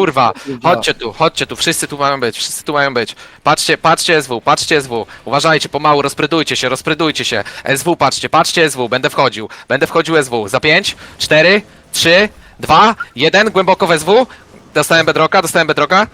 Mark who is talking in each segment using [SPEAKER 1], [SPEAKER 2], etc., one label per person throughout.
[SPEAKER 1] Kurwa, chodźcie tu, chodźcie tu, wszyscy tu mają być, wszyscy tu mają być. Patrzcie, patrzcie SW, patrzcie SW. Uważajcie, pomału, rozprydujcie się, rozprydujcie się. SW, patrzcie, patrzcie SW, będę wchodził. Będę wchodził SW. Za 5, 4, 3, 2, 1, głęboko w SW. Dostałem bedroka, dostałem bedroka.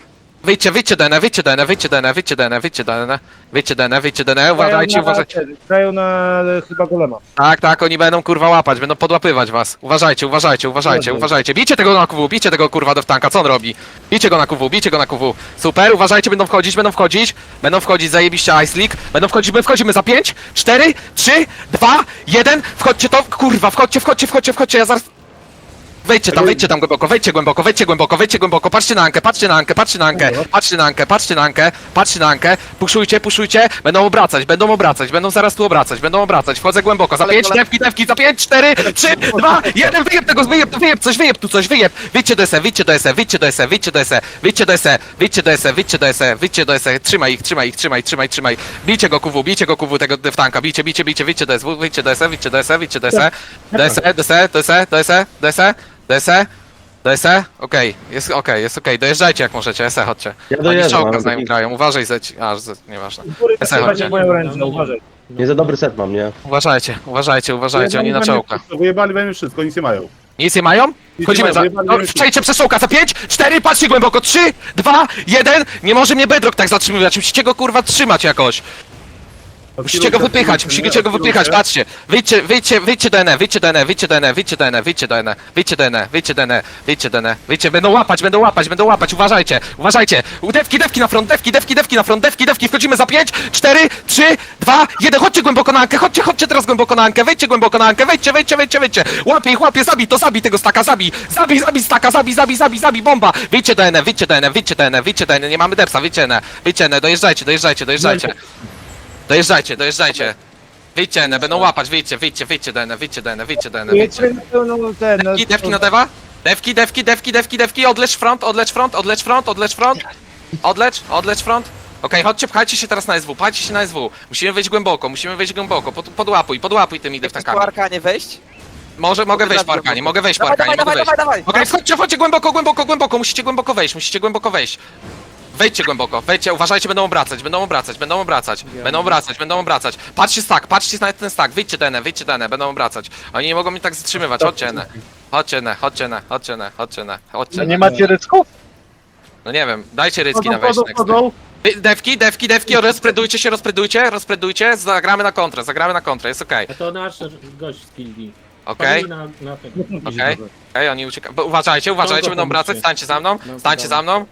[SPEAKER 1] Wyjdźcie, wyjdźcie DN, wyjdźcie DN, wyjdźcie DN, wyjdźcie DN, wyjdźcie DN, wyjdźcie DN, wyjdźcie DN, uważajcie, uważajcie.
[SPEAKER 2] Grają na e, chyba golema.
[SPEAKER 1] Tak, tak, oni będą kurwa łapać, będą podłapywać was. Uważajcie, uważajcie, uważajcie,
[SPEAKER 2] Dobra.
[SPEAKER 1] uważajcie. Bijcie tego na QW, bijcie tego kurwa do tanka, co on robi? Bijcie go na QW, bijcie go na QW. Super, uważajcie, będą wchodzić, będą wchodzić. Będą wchodzić, zajebiście Ice League. Będą wchodzić, my wchodzimy za 5, 4, 3, 2, 1. Wchodźcie to, kurwa, wchodźcie, wchodźcie, wchodźcie, wchodźcie, ja zaraz... Wejdźcie tam, wejdźcie tam głęboko, wejdźcie głęboko, wejdźcie głęboko, wejdźcie głęboko, patrzcie na Ankę, patrzcie na Ankę, patrzcie na Ankę, patrzcie na Ankę, patrzcie na Ankę, patrzcie na Ankę, puszujcie, puszujcie, będą obracać, będą obracać, będą zaraz tu obracać, będą obracać, wchodzę głęboko, za pięć, dewki, dewki, za pięć, cztery, trzy, dwa, jeden, wyjeb tego, wyjeb, wyjeb coś, wyjeb tu coś, wyjeb, wyjdźcie do SE, wyjdźcie do SE, wyjdźcie do SE, wyjdźcie do SE, wyjdźcie do SE, wyjdźcie do SE, wyjdźcie do SE, wyjdźcie do SE, trzymaj ich, trzymaj ich, trzymaj, trzymaj, trzymaj, bijcie go kuwu, bijcie go kuwu, tego deftanka, bijcie, bijcie, bijcie, wyjdźcie do SW, wyjdźcie do SE, wyjdźcie do SE, wyjdźcie do SE, do SE, do SE, do SE, do SE, do SE, do SE, do SE? Okej, jest okej, jest okej. Dojeżdżajcie jak możecie, SE chodźcie.
[SPEAKER 3] Ja
[SPEAKER 1] Oni
[SPEAKER 3] dojeżdżam,
[SPEAKER 1] czołka
[SPEAKER 3] ale
[SPEAKER 1] z nami
[SPEAKER 3] taki-
[SPEAKER 1] grają, uważaj za... Aż, za... nieważne.
[SPEAKER 2] Góry
[SPEAKER 1] Ese,
[SPEAKER 2] tak
[SPEAKER 1] chodźcie.
[SPEAKER 2] mają ręce, uważaj.
[SPEAKER 3] Nie za dobry set mam, nie?
[SPEAKER 1] Uważajcie, uważajcie, uważajcie, oni na czołka.
[SPEAKER 4] Wyjebali będą wszystko, nic nie mają.
[SPEAKER 1] Nic nie mają?
[SPEAKER 4] nie
[SPEAKER 1] Wchodzimy
[SPEAKER 4] mają,
[SPEAKER 1] za...
[SPEAKER 4] wyjebali
[SPEAKER 1] No, Przejdźcie przez czołka za 5, 4, patrzcie głęboko, 3, 2, 1, nie może mnie Bedrock tak zatrzymywać, musicie go kurwa trzymać jakoś. Musicie go wypychać, musicie go wypychać, patrzcie. Wyjdźcie, wyjdźcie, wyjdźcie do NE, wyjdźcie do NE, wyjdźcie do NE, wyjdźcie do NE, wyjdźcie do NE, wyjdźcie do NE, wyjdźcie do NE, wyjdźcie do NE, wyjdźcie, będą łapać, będą łapać, będą łapać, uważajcie, uważajcie. Dewki, dewki na front, dewki, dewki, dewki na front, dewki, dewki, wchodzimy za 5, 4, 3, 2, 1, chodźcie głęboko na ankę, chodźcie, chodźcie teraz głęboko na ankę, wejdźcie głęboko na ankę, wejdźcie, wejdźcie, wejdźcie, wejdźcie. Łapie ich, łapie, zabij to, zabij tego staka, zabij, zabij, zabij staka, zabij, zabij, zabij, zabij, bomba. Wyjdźcie do NE, wyjdźcie do NE, wyjdźcie do NE, wyjdźcie do NE, nie mamy depsa, wyjdźcie NE, wyjdźcie NE, dojeżdżajcie, dojeżdżajcie, dojeżdżajcie. Dojeżdżajcie, dojeżdżajcie. Wyjdźcie, ne, będą łapać, wyjdźcie, wyjdźcie, wyjdźcie, dene, wyjdźcie, dene, wyjdźcie, dene, wyjdźcie.
[SPEAKER 2] Jedźmy na pełną ten... no,
[SPEAKER 1] Dewki, dewki na dewa? Dewki, dewki, dewki, dewki, dewki, odlecz front, odlecz front, odlecz front, odlecz front. Odlecz, odlecz front. Okej, chodźcie, pchajcie się teraz na SW, pchajcie się na SW. Musimy wejść głęboko, musimy wejść głęboko, pod, podłapuj, podłapuj tymi
[SPEAKER 5] Chcesz po
[SPEAKER 1] deftankami.
[SPEAKER 5] arkanie wejść?
[SPEAKER 1] Może, mogę wejść po arkanie, mogę wejść po
[SPEAKER 5] Dawaj,
[SPEAKER 1] arkanie,
[SPEAKER 5] dawaj,
[SPEAKER 1] mogę
[SPEAKER 5] dawaj,
[SPEAKER 1] wejść.
[SPEAKER 5] dawaj, dawaj.
[SPEAKER 1] Okej, wchodźcie, wchodźcie głęboko, głęboko, głęboko, musicie głęboko wejść, musicie głęboko wejść. Wejdźcie głęboko, wejdźcie, uważajcie, będą obracać, będą obracać, będą obracać, będą obracać, będą obracać. Patrzcie stack, patrzcie na ten stack, wyjdźcie tenę, wyjdźcie tenę, będą obracać. Oni nie mogą mnie tak zatrzymywać, chodźcie ne. Chodźcie ne, chodźcie ne, chodźcie ne, chodźcie ne, chodźcie
[SPEAKER 2] Nie
[SPEAKER 1] ne.
[SPEAKER 2] macie rycków?
[SPEAKER 1] No nie wiem, dajcie rycki na
[SPEAKER 4] Chodzą,
[SPEAKER 1] wejście
[SPEAKER 4] chodzą,
[SPEAKER 1] next.
[SPEAKER 4] chodzą.
[SPEAKER 1] Wy- Dewki, dewki, dewki, rozpredujcie się, rozpredujcie, rozpredujcie, zagramy na kontrę, zagramy na kontrę, jest okej,
[SPEAKER 6] A to nasz gość z Kildi.
[SPEAKER 1] okej,
[SPEAKER 6] Na, na tego.
[SPEAKER 1] okej, okej, oni uciekają, uważajcie, uważajcie, będą wracać, stańcie za mną, stańcie za mną,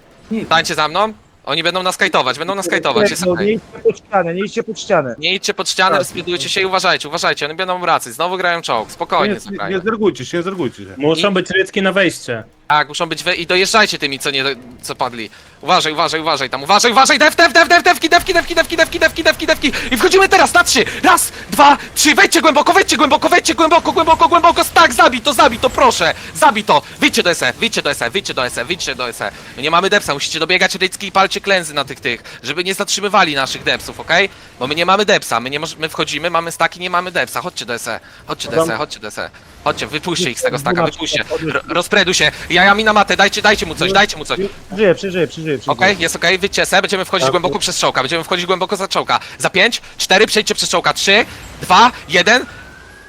[SPEAKER 1] stańcie za mną, oni będą nas kajtować, będą nas kajtować, jest
[SPEAKER 2] No,
[SPEAKER 1] okej.
[SPEAKER 2] Nie idźcie pod ścianę, nie idźcie pod ścianę.
[SPEAKER 1] Nie idźcie pod ścianę,
[SPEAKER 2] Tak.
[SPEAKER 1] rozpredujcie się i uważajcie, uważajcie, oni będą wracać, znowu grają czołg, spokojnie
[SPEAKER 4] Nie, nie
[SPEAKER 1] zagrają.
[SPEAKER 4] zergujcie się, nie zergujcie się.
[SPEAKER 6] Muszą być rycki na wejście.
[SPEAKER 1] Tak, muszą być we... i dojeżdżajcie tymi, co nie, co padli. Uważaj, uważaj, uważaj tam, uważaj, uważaj, def, def, def, def, defki, defki, defki, defki, defki, defki, defki, defki i wchodzimy teraz na trzy, raz, dwa, trzy, wejdźcie głęboko, wejdźcie głęboko, wejdźcie głęboko, głęboko, głęboko, tak, zabij to, zabij to, proszę, zabij to, wyjdźcie do SE, wyjdźcie do SE, wyjdźcie do SE, wyjdźcie do SE. My nie mamy depsa, musicie dobiegać rycki i palcie klęzy na tych, tych, żeby nie zatrzymywali naszych depsów, okej? Bo my nie mamy depsa, my nie moż... my wchodzimy, mamy staki, nie mamy depsa, chodźcie do SE, chodźcie do SE, chodźcie do SE, chodźcie, wypuśćcie ich z tego staka, wypuśćcie, Ro- rozpreduj się, jajami na matę, dajcie, dajcie mu coś, dajcie mu coś.
[SPEAKER 2] Przeżyję, przeżyję, przeżyję.
[SPEAKER 1] Okej, jest okej, wyjdźcie se, będziemy wchodzić głęboko przez czołka, będziemy wchodzić głęboko za czołka. Za 5, 4, przejdźcie przez czołka, 3, 2, 1.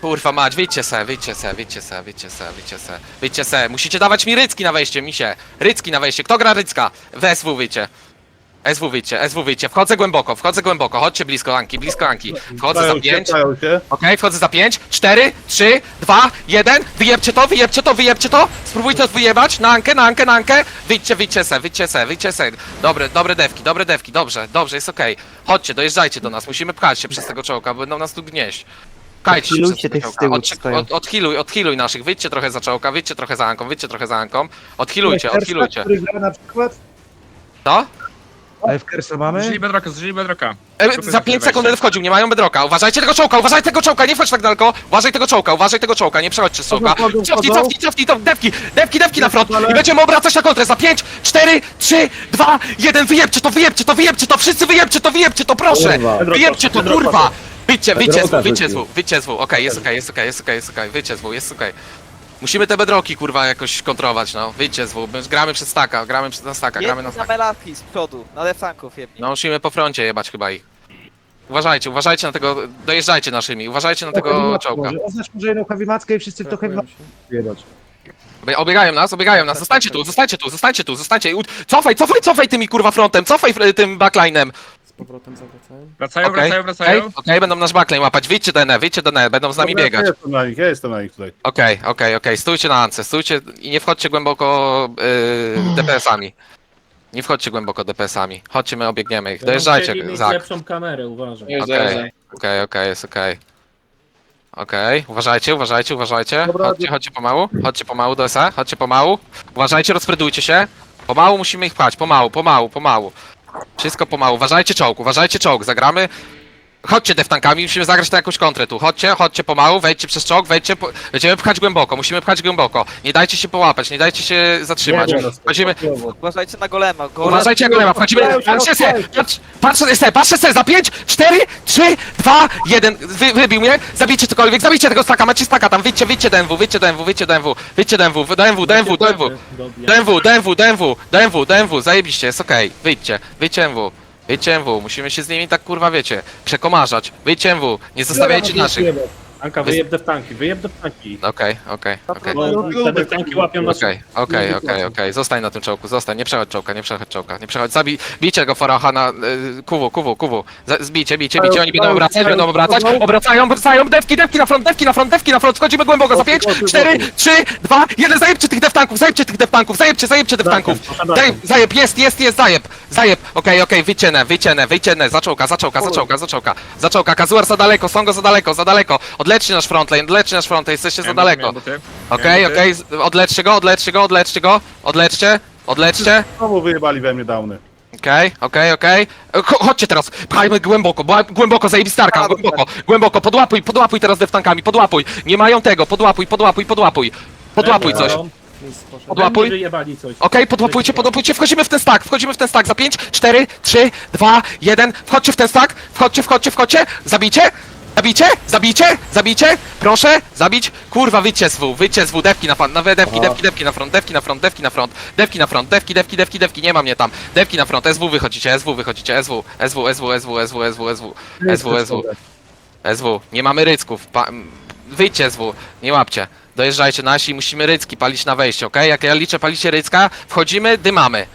[SPEAKER 1] Kurwa mać, wyjdźcie se, wyjdźcie se, wyjdźcie se, wyjdźcie se, wyjdźcie se, wyjdźcie se. Musicie dawać mi rycki na wejście, misie. Rycki na wejście. Kto gra rycka? W SW wyjdźcie. SW wyjdźcie, SW wyjdźcie. Wchodzę głęboko, wchodzę głęboko. Chodźcie blisko Anki, blisko Anki. Wchodzę za
[SPEAKER 4] Pchają się,
[SPEAKER 1] 5.
[SPEAKER 4] pchają się.
[SPEAKER 1] Okej, wchodzę za 5, 4, 3, 2, 1. Wyjebcie to, wyjebcie to, wyjebcie to. Spróbujcie to wyjebać. Na ankę, na ankę, na ankę. Wyjdźcie, wyjdźcie se, wyjdźcie se, wyjdźcie se. Dobre, dobre dewki, dobre dewki, dobrze, dobrze, jest okej. Chodźcie, dojeżdżajcie do nas, musimy pchać się przez tego czołka, bo będą nas tu gnieść. Pchajcie się przez tego
[SPEAKER 7] tych z
[SPEAKER 1] czołka.
[SPEAKER 7] tyłu,
[SPEAKER 1] Od,
[SPEAKER 7] co stoją.
[SPEAKER 1] od, odhiluj, odhiluj naszych, wyjdźcie trochę za czołka, wyjdźcie trochę za anką, wyjdźcie trochę za anką. Odhilujcie,
[SPEAKER 2] Kersa,
[SPEAKER 1] odhilujcie.
[SPEAKER 2] który gra na przykład?
[SPEAKER 1] To?
[SPEAKER 2] Ale w Kersa mamy?
[SPEAKER 8] Zrzucili bedroka, zrzucili bedroka.
[SPEAKER 1] E, za 5 sekund będę wchodził, nie mają bedroka. Uważajcie tego czołka, uważaj tego czołka, nie wchodź tak daleko. Uważaj tego czołka, uważaj tego czołka, nie przechodźcie z czołka.
[SPEAKER 2] Chodzą, chodzą,
[SPEAKER 1] Cofnij,
[SPEAKER 2] chodzą.
[SPEAKER 1] cofnij, cofnij, to dewki, dewki, dewki na front. I będziemy obracać na kontrę za 5, 4, 3, 2, 1. Wyjebcie to, wyjebcie to, wyjebcie to, wszyscy wyjebcie to, wyjebcie to, proszę.
[SPEAKER 3] Kurwa.
[SPEAKER 1] Wyjebcie to, kurwa. Wyjdźcie, wyjdźcie z wyjdźcie z wyjdźcie z Okej, jest okej, jest okej, jest okej, jest okej, wyjdźcie z jest okej. Musimy te bedroki, kurwa, jakoś kontrolować, no. Wyjdźcie z W, my gramy przez staka, gramy przez na staka, gramy na
[SPEAKER 5] Jedź na
[SPEAKER 1] staka.
[SPEAKER 5] melatki z przodu, na deftanków jebni.
[SPEAKER 1] No musimy po froncie jebać chyba ich. Uważajcie, uważajcie na tego, dojeżdżajcie naszymi, uważajcie na tego czołga.
[SPEAKER 2] Oznacz może jedną i wszyscy w to.
[SPEAKER 1] Obie- Obiegają nas, obiegają nas, zostańcie tu, zostańcie tu, zostańcie tu, zostańcie. U- Cofaj, cofaj, cofaj tymi kurwa frontem, cofaj f- tym backlinem.
[SPEAKER 7] Z powrotem zawracają.
[SPEAKER 8] Wracają,
[SPEAKER 1] Okej,
[SPEAKER 8] wracają,
[SPEAKER 1] Okej,
[SPEAKER 8] wracają.
[SPEAKER 1] okej, będą nasz backline łapać, wyjdźcie DN, wyjdźcie DN, będą z nami
[SPEAKER 4] Dobra,
[SPEAKER 1] biegać.
[SPEAKER 4] Ja jestem na nich, ja jestem na nich tutaj.
[SPEAKER 1] Okej, okej, okej, stójcie na ance, stójcie i nie wchodźcie głęboko yy, DPS-ami. Nie wchodźcie głęboko DPS-ami. Chodźcie, my obiegniemy ich.
[SPEAKER 6] Dojeżdżajcie, mieć
[SPEAKER 1] Zak.
[SPEAKER 6] lepszą kamerę, uważaj.
[SPEAKER 1] Okej, okej, okej, jest okej. Okej, uważajcie, uważajcie, uważajcie.
[SPEAKER 4] Dobra,
[SPEAKER 1] Chodźcie, chodźcie pomału, chodźcie pomału do SA, chodźcie pomału. Uważajcie, rozpredujcie się. Pomału musimy ich pchać, pomału, pomału, pomału. Wszystko pomału, uważajcie czołg, uważajcie czołg, zagramy. Chodźcie deftankami, musimy zagrać na jakąś kontrę tu. Chodźcie, chodźcie pomału, wejdźcie przez czołg, wejdźcie, po... będziemy pchać głęboko, musimy pchać głęboko. Nie dajcie się połapać, nie dajcie się zatrzymać.
[SPEAKER 2] Nie, nie,
[SPEAKER 1] Chodzimy,
[SPEAKER 5] Uważajcie na golema. Golem
[SPEAKER 1] Uważajcie jak golema, wchodzimy, patrzcie se, patrz, patrzcie se, patrzcie se, za 5, 4, 3, 2, 1, Wy, wybił mnie, zabijcie cokolwiek, zabijcie tego staka, macie staka tam, wyjdźcie, wyjdźcie DMW, wyjdźcie DMW, wyjdźcie DMW, wyjdźcie DMW, DMW, DMW, DMW, DMW, DMW, DMW, DMW, DMW, zajebiście, jest okej, wyjdźcie, wyjdźcie MW, wyjdźcie MW, musimy się z nimi tak kurwa wiecie, przekomarzać, wyjdźcie MW, nie zostawiajcie naszych.
[SPEAKER 6] Anka, wyjeb deftanki, wyjeb deftanki.
[SPEAKER 1] Okej, okej, okej.
[SPEAKER 6] Bo te deftanki łapią nasze...
[SPEAKER 1] Okej, okej, okej, okej. Zostań na tym czołku, zostań, nie przechodź czołka, nie przechodź czołka, nie przechodź. Zabij, bijcie go Faraha na y, kuwu, kuwu, kuwu. Za- Zbijcie, bijcie, bijcie, oni będą obracać, będą obracać, obracają, obracają, dewki, dewki na front, dewki na front, dewki na front, wchodzimy głęboko, za 5, 4, 3, 2, 1, zajebcie tych deftanków, zajebcie tych deftanków, zajebcie, zajebcie deftanków. Zajeb, zajeb, jest, jest, jest, zajeb, zajeb, okej, okej, wycienę, wycienę, wycienę, za czołka, za czołka, za czołka, za czołka, za czołka, Kazuar za daleko, Songo za daleko, za daleko, odleczcie nasz frontlane, odleczcie nasz frontlane, jesteście za daleko. Okej, okej, z- odleczcie go, odleczcie go, odleczcie go, odleczcie, odleczcie.
[SPEAKER 4] Znowu wyjebali we mnie downy.
[SPEAKER 1] Okej, okej, okej. E, cho- Chodźcie teraz, pchajmy głęboko, bo- głęboko, zajebistarka, głęboko, głęboko, podłapuj, podłapuj teraz deftankami, podłapuj. Nie mają tego, podłapuj, podłapuj, podłapuj. Podłapuj coś.
[SPEAKER 7] Mis poszedł.
[SPEAKER 1] Podłapuj.
[SPEAKER 6] coś.
[SPEAKER 1] Okej, podłapujcie, podłapujcie, wchodzimy w ten stack, wchodzimy w ten stack za 5, 4, 3, 2, 1, wchodźcie w ten stack, wchodźcie, wchodźcie, wchodźcie, zabijcie, zabijcie, zabijcie, zabijcie, proszę, zabić, kurwa, wyjdźcie z W, wyjdźcie z W, dewki na front, nawet dewki, dewki, dewki na front, dewki na front, dewki na front, dewki na front, dewki, dewki, dewki, dewki, nie ma mnie tam, dewki na front, SW wychodzicie, SW wychodzicie, SW, SW, SW, SW, SW, SW, SW, SW, SW, SW, nie mamy rycków, pa, wyjdźcie SW, nie łapcie. Dojeżdżajcie nasi, musimy rycki palić na wejście, okej? Jak ja liczę, palicie rycka, wchodzimy, dymamy.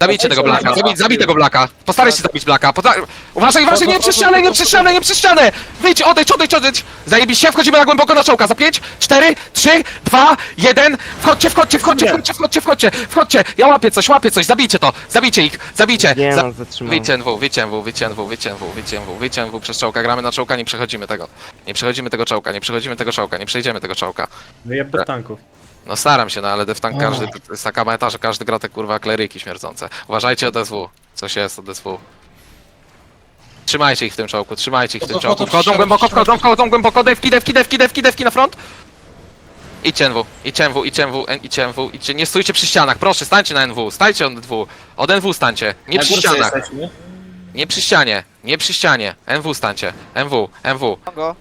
[SPEAKER 1] Zabijcie tego blaka, zabij, zabij tego blaka. Postaraj się zabić blaka. Pota... Uważaj, uważaj, nie przez ścianę, nie przez ścianę, nie przez ścianę! Wyjdź, odejdź, odejdź, odejdź! Zajebiście, wchodzimy na głęboko na czołka. Za 5, 4, 3, 2, 1. Wchodźcie, wchodźcie, wchodźcie, wchodźcie, wchodźcie, wchodźcie, wchodźcie. Ja łapię coś, łapię coś, zabijcie to, zabijcie ich, zabijcie.
[SPEAKER 7] Nie
[SPEAKER 1] Za...
[SPEAKER 7] no, zatrzymałem.
[SPEAKER 1] Wyjdźcie NW, wyjdźcie NW, wyjdźcie NW, wyjdźcie NW, wyjdźcie NW, wyjdźcie NW przez czołka, gramy na czołka, nie przechodzimy tego. Nie przechodzimy tego czołka, nie przechodzimy tego czołka, nie przejdziemy tego czołka.
[SPEAKER 6] Wyjeb deftanków.
[SPEAKER 1] No staram się, no ale deftank każdy, to jest taka meta, że każdy gra te kurwa kleryki śmierdzące. Uważajcie od SW, coś jest od SW. Trzymajcie ich w tym czołku, trzymajcie ich w tym czołku. Wchodzą głęboko, wchodzą, wchodzą. głęboko, dewki, dewki, dewki, dewki, dewki na front. Idźcie NW, idźcie NW, idźcie NW, idźcie NW, idźcie, nie stójcie przy ścianach, proszę, stańcie na NW, stańcie od NW, od NW stańcie, nie przy ścianach, nie przy ścianie, nie przy ścianie, NW stańcie, NW, NW,
[SPEAKER 5] go.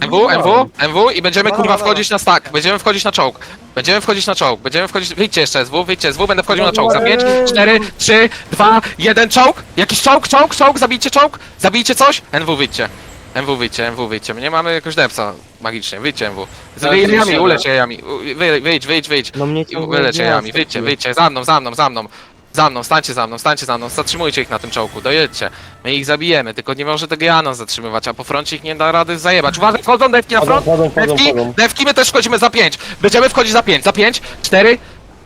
[SPEAKER 1] MW, MW, MW i będziemy kurwa wchodzić na stack, będziemy wchodzić na czołg, będziemy wchodzić na czołg, będziemy wchodzić, wyjdźcie jeszcze SW, wyjdźcie SW, będę wchodził na czołg, za 5, 4, 3, 2, 1, czołg, jakiś czołg, czołg, czołg, zabijcie czołg, zabijcie coś, NW wyjdźcie, MW wyjdźcie, MW wyjdźcie, my nie mamy jakoś depsa magicznie, wyjdźcie MW, z jajami, ulecz jajami, U- wy- wyjdź, wyjdź, wyjdź,
[SPEAKER 7] No mnie ciągle nie
[SPEAKER 1] jajami, wyjdźcie, wyjdźcie, za mną, za mną, za mną. Za mną, stańcie za mną, stańcie za mną, zatrzymujcie ich na tym czołku, dojedźcie. My ich zabijemy, tylko nie może tego Jana zatrzymywać, a po froncie ich nie da rady zajebać. Uważaj, wchodzą dewki na front,
[SPEAKER 3] wchodzą, wchodzą,
[SPEAKER 1] dewki,
[SPEAKER 3] wchodzą.
[SPEAKER 1] dewki, my też wchodzimy za 5. Będziemy wchodzić za 5, za 5, 4,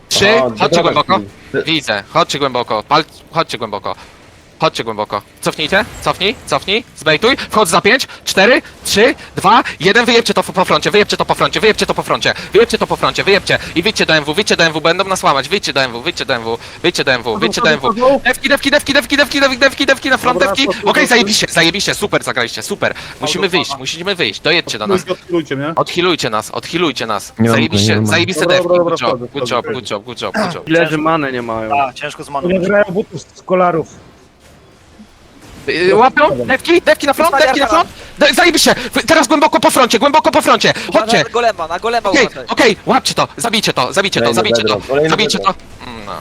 [SPEAKER 1] 3,
[SPEAKER 3] Aha,
[SPEAKER 1] chodźcie
[SPEAKER 3] dobra,
[SPEAKER 1] głęboko. Widzę, chodźcie głęboko, pal, chodźcie głęboko. Chodźcie głęboko. Cofnijcie, cofnij, cofnij, zbejtuj, wchodź za 5, 4, 3, 2, 1, wyjebcie to po froncie, wyjebcie to po froncie, wyjebcie to po froncie, wyjebcie to po froncie, wyjebcie i wyjdźcie do MW, wyjdźcie do MW, będą nas łamać, wyjdźcie do MW, wyjdźcie do MW, wyjdźcie do MW, wyjdźcie do MW. Dewki, dewki, dewki, dewki, dewki, dewki, dewki, dewki na front, dewki. Okej,
[SPEAKER 4] to-
[SPEAKER 1] zajebiście, zajebiście, super zagraliście, super. Musimy wyjść, musimy wyjść, dojedźcie do nas.
[SPEAKER 4] Mnie.
[SPEAKER 1] Odhilujcie nas, odhilujcie nas.
[SPEAKER 7] Mam- nie
[SPEAKER 1] Zajebiście, zajebiste dewki, good job, good job, good job, good job, good job.
[SPEAKER 7] Leży many nie mają.
[SPEAKER 9] A, ciężko z maną.
[SPEAKER 2] Nie grają butów z kolarów.
[SPEAKER 1] Y, Łapią, dewki, dewki na front, dewki na front, D- Zajebiście! Wy- Teraz głęboko po froncie, głęboko po froncie! Chodźcie!
[SPEAKER 5] Na golema, na golema
[SPEAKER 1] Okej,
[SPEAKER 5] uważaj.
[SPEAKER 1] okej, łapcie to, zabijcie to, zabijcie to,
[SPEAKER 3] Kolejny
[SPEAKER 1] zabijcie to,
[SPEAKER 3] bedrock, kolejny
[SPEAKER 1] zabijcie to.
[SPEAKER 3] bedrock.
[SPEAKER 1] Mm, No.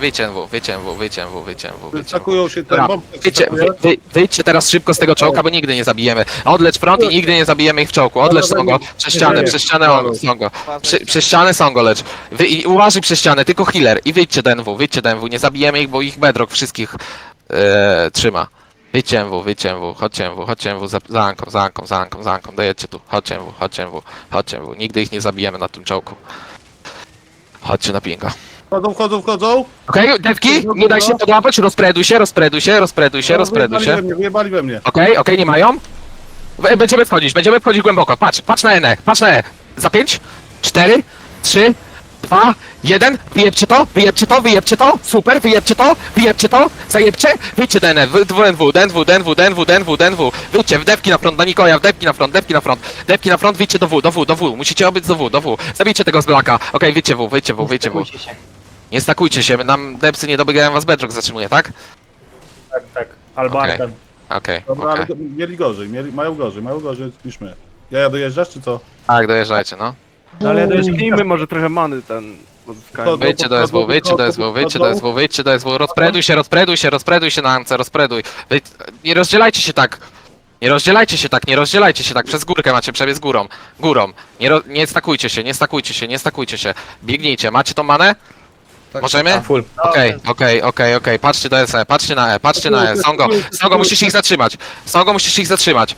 [SPEAKER 1] Wyjdźcie NW, wyjdźcie NW, wyjdźcie NW, wyjdźcie NW, wyjdźcie NW.
[SPEAKER 4] Się ten
[SPEAKER 1] Dobra,
[SPEAKER 4] bomb.
[SPEAKER 1] wyjdźcie, wy, wy, wyjdźcie teraz szybko z tego czołka, bo nigdy nie zabijemy. Odlecz front i nigdy nie zabijemy ich w czołku. Odlecz Songo, przez ścianę, przez ścianę on- Songo. Przy, przez ścianę Songo lecz. Wy, I uważaj przez ścianę, tylko healer. I wyjdźcie do NW, wyjdźcie do NW. Nie zabijemy ich, bo ich bedrock wszystkich e, trzyma. Wyjdźcie MW, wyjdźcie MW, chodźcie MW, chodźcie MW, za, za Anką, za Anką, za Anką, za Anką, dojedźcie tu, chodźcie MW, chodźcie MW, chodźcie MW. Nigdy ich nie zabijemy na tym czołku. Chodźcie na pinga.
[SPEAKER 4] Wchodzą, wchodzą, wchodzą.
[SPEAKER 1] Okej, devki, nie daj się podłapać, rozpreduj się, rozpreduj się, rozpreduj się, rozpreduj się.
[SPEAKER 4] Wyjebali we mnie, wyjebali we mnie.
[SPEAKER 1] Okej, okej, nie mają. W- Będziemy wchodzić, będziemy wchodzić głęboko. Patrz, patrz na N, patrz na E. Za 5, 4, 3, 2, 1. Wyjebcie to, wyjebcie to, wyjebcie to. Super, wyjebcie to, wyjebcie to. Zajebcie. Wyjdźcie do NF, DNW, DNW, DNW, DNW, DNW, DNW. Wyjdźcie, w dewki na front, na Nikoja, w dewki na front, dewki na front. Dewki na front, wyjdźcie do W, do W, do W. Musicie obyć do W, do W. Zabijcie tego z Blaka. Okej, wyjdźcie W, wyjdźcie W, wyjdźcie W. Nie stakujcie się, nam depsy nie dobiegają was Bedrock zatrzymuje, tak?
[SPEAKER 6] Tak, tak. Albartem.
[SPEAKER 1] Okej,
[SPEAKER 4] Dobra,
[SPEAKER 1] okej.
[SPEAKER 4] ale to mieli gorzej, mieli, mają gorzej, mają gorzej niż my. Ja, ja dojeżdżasz, czy co?
[SPEAKER 1] Tak, dojeżdżajcie, no.
[SPEAKER 2] No ale
[SPEAKER 7] Wyślijmy może trochę many ten.
[SPEAKER 4] Wchodzą,
[SPEAKER 1] Wyjdźcie do SW, wyjdźcie do SW, wyjdźcie do SW, wyjdźcie do SW, rozpreduj się, rozpreduj się, rozpreduj się na Ance, rozpreduj. Wy... Nie rozdzielajcie się tak. Nie rozdzielajcie się tak, nie rozdzielajcie się tak, przez górkę macie przebiec górą, górą. Nie, ro... nie stakujcie się, nie stakujcie się, nie stakujcie się. Biegnijcie, macie tą manę? Możemy?
[SPEAKER 2] full.
[SPEAKER 1] Okej, okej, okej, okej, patrzcie do SE, patrzcie na E, patrzcie na E, Songo, Songo musisz ich zatrzymać, Songo musisz ich zatrzymać.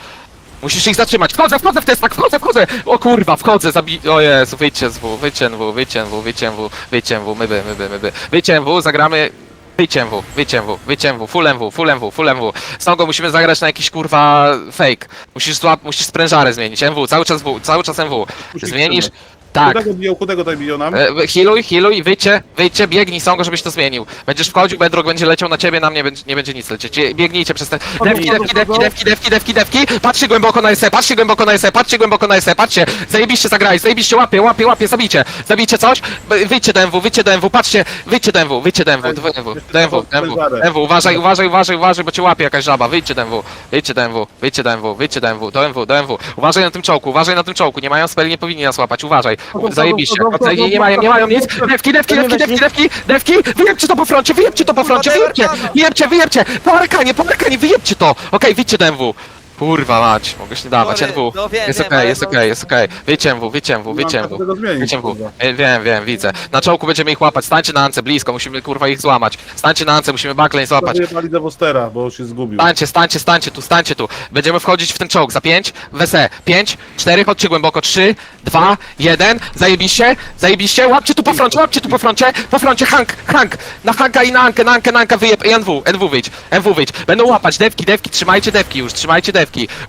[SPEAKER 1] Musisz ich zatrzymać. Wchodzę, wchodzę w testak, wchodzę, wchodzę! O kurwa, wchodzę, zabi... O Jezu, wyjdźcie z W, wyjdźcie W, wyjdźcie W, wyjdźcie W, wyjdźcie W, my by, my by, my by. Wyjdźcie W, zagramy... Wyjdźcie W, wyjdźcie W, wyjdźcie W, full MW, full MW, full MW. Songo, musimy zagrać na jakiś kurwa fake. Musisz złap, musisz sprężarę zmienić, MW, cały czas W, cały czas MW. Zmienisz... Tak.
[SPEAKER 4] Chudego biją, chudego tutaj biją nam.
[SPEAKER 1] E, Healuj, healuj, wyjdźcie, wyjdźcie, biegnij Songo, żebyś to zmienił. Będziesz wchodził, Bedrock będzie leciał na ciebie, na mnie będzie, nie będzie nic lecieć. Cie- Biegnijcie przez te... Dewki, dewki, dewki, dewki, dewki, dewki, dewki. Patrzcie głęboko na SE, patrzcie głęboko na SE, patrzcie głęboko na SE, patrzcie. Zajebiście zagraj, zajebiście łapie, łapie, łapie, zabijcie. Zabijcie coś, B- wyjdźcie do MW, wyjdźcie do MW, patrzcie, wyjdźcie do MW, wyjdźcie do MW, do MW, do MW, do MW, MW, uważaj, uważaj, uważaj, uważaj, bo cię łapie jakaś żaba, wyjdźcie do MW, wyjdźcie do MW, wyjdźcie do MW, wyjdźcie do MW, do MW, do MW. Uważaj na tym czołku, uważaj na tym czołku, nie mają speli, nie powinni nas łapać, uważaj. Zajebiście, nie, nie mają, nie mają nic. Dewki, dewki, dewki, dewki, dewki, dewki, wyjebcie to po froncie, wyjebcie to po froncie, wyjebcie, wyjebcie, wyjebcie, po arkanie, po arkanie, wyjebcie to. Okej, wyjdźcie do MW. Kurwa mać, mogę się nie dawać,
[SPEAKER 5] Sorry,
[SPEAKER 1] NW.
[SPEAKER 5] no wiem,
[SPEAKER 1] Jest
[SPEAKER 5] wiem,
[SPEAKER 1] okej,
[SPEAKER 5] ale
[SPEAKER 1] jest
[SPEAKER 5] no-
[SPEAKER 1] okej, jest okej. MW, wyjdźcie MW, wyjdźcie MW.
[SPEAKER 4] Tego zmienić,
[SPEAKER 1] Wyjdźcie MW.
[SPEAKER 4] kurwa.
[SPEAKER 1] E, Wiem, wiem, widzę. Na czołku będziemy ich łapać, stańcie na ance blisko, musimy kurwa ich złamać. Stańcie na ance, musimy backlane złapać.
[SPEAKER 4] Wyjebali Devostera, bo się zgubił.
[SPEAKER 1] Stańcie, stańcie, stańcie tu, stańcie tu. Będziemy wchodzić w ten czołg za 5, wese. 5, 4, chodźcie głęboko. 3, 2, 1. Zajebiście, zajebiście. Łapcie tu po froncie, łapcie tu po froncie. Po froncie, Hank, Hank. Na Hanka i na Ankę, na Ankę, na Ankę wyjeb. I NW, NW wyjdź, NW wyjdź. Będą łapać, dewki, dewki, trzymajcie dewki już, trzymajcie dewki.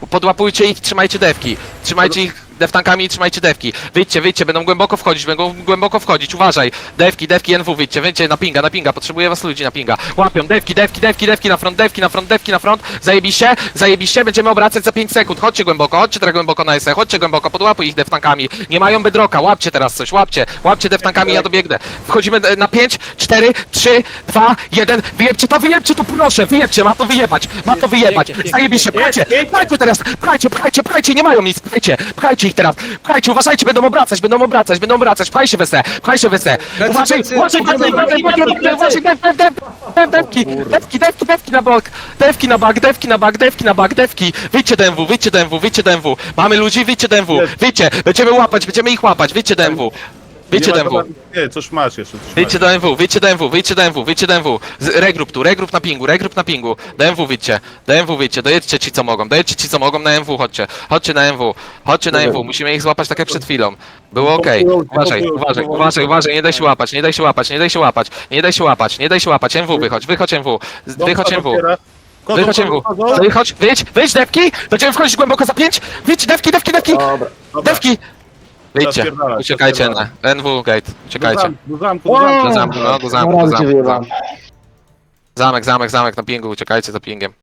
[SPEAKER 1] Podłapujcie ich, trzymajcie dewki. Trzymajcie ich deftankami i trzymajcie dewki. Wyjdźcie, wyjdźcie, będą głęboko wchodzić, będą głęboko wchodzić, uważaj. Dewki, dewki, NW, wyjdźcie, wyjdźcie na pinga, na pinga, potrzebuję was ludzi na pinga. Łapią, dewki, dewki, dewki, dewki na front, dewki na front, dewki na front. Zajebiście, zajebiście, będziemy obracać za 5 sekund. Chodźcie głęboko, chodźcie teraz głęboko na SE, chodźcie głęboko, podłapuj ich deftankami. Nie mają bedroka, łapcie teraz coś, łapcie, łapcie deftankami, ja dobiegnę. Wchodzimy e, na 5, 4, 3, 2, 1. Wyjebcie to, wyjebcie to, proszę, wyjebcie, ma to wyjebać, ma to wyjebać. Zajebiście, pchajcie teraz, nie mają nic, ich teraz, pchajcie, uważajcie, będą obracać, będą obracać, będą obracać, pchaj się wese, pchaj się wese. Uważaj, uważaj, uważaj, uważaj, uważaj, dewki, dewki, dewki, dewki na bok, dewki na bak, dewki na bak, dewki na bak, dewki. Wyjdźcie do MW, wyjdźcie do MW, wyjdźcie do MW. Mamy ludzi, wyjdźcie do MW, wyjdźcie, będziemy łapać, będziemy ich łapać, wyjdźcie do MW. Wyjdźcie do MW.
[SPEAKER 4] Nie, coś masz jeszcze, coś
[SPEAKER 1] Wyjdźcie
[SPEAKER 4] masz.
[SPEAKER 1] do MW, wyjdźcie do MW, wyjdźcie do MW, wyjdźcie do MW. Z- Regrup tu, regrup na pingu, regrup na pingu. Do MW wyjdźcie, do MW wyjdźcie, dojedźcie ci co mogą, dojedźcie ci co mogą na MW, chodźcie. Chodźcie na MW, chodźcie na MW, musimy ich złapać tak jak przed chwilą. Było okej. Uważaj, uważaj, uważaj, uważaj, nie daj się łapać, nie daj się łapać, nie daj się łapać, nie daj się łapać, nie daj się łapać. MW wychodź, wychodź MW, z- wychodź MW. Wychodź MW, wychodź, wyjdź, wyjdź dewki, będziemy wchodzić głęboko za pięć, wyjdź dewki, dewki, dewki,
[SPEAKER 3] Dobra.
[SPEAKER 4] Dobra.
[SPEAKER 1] dewki. Wyjdźcie,
[SPEAKER 4] Zapierdalać,
[SPEAKER 1] uciekajcie na
[SPEAKER 4] zapierdalać.
[SPEAKER 1] NW gate, uciekajcie.
[SPEAKER 4] do zamku, do zamku.
[SPEAKER 1] Do zamku, no, do zamku, do
[SPEAKER 3] cię
[SPEAKER 1] zamku. do zamku. Zamek, zamek, zamek na pingu, uciekajcie za pingiem.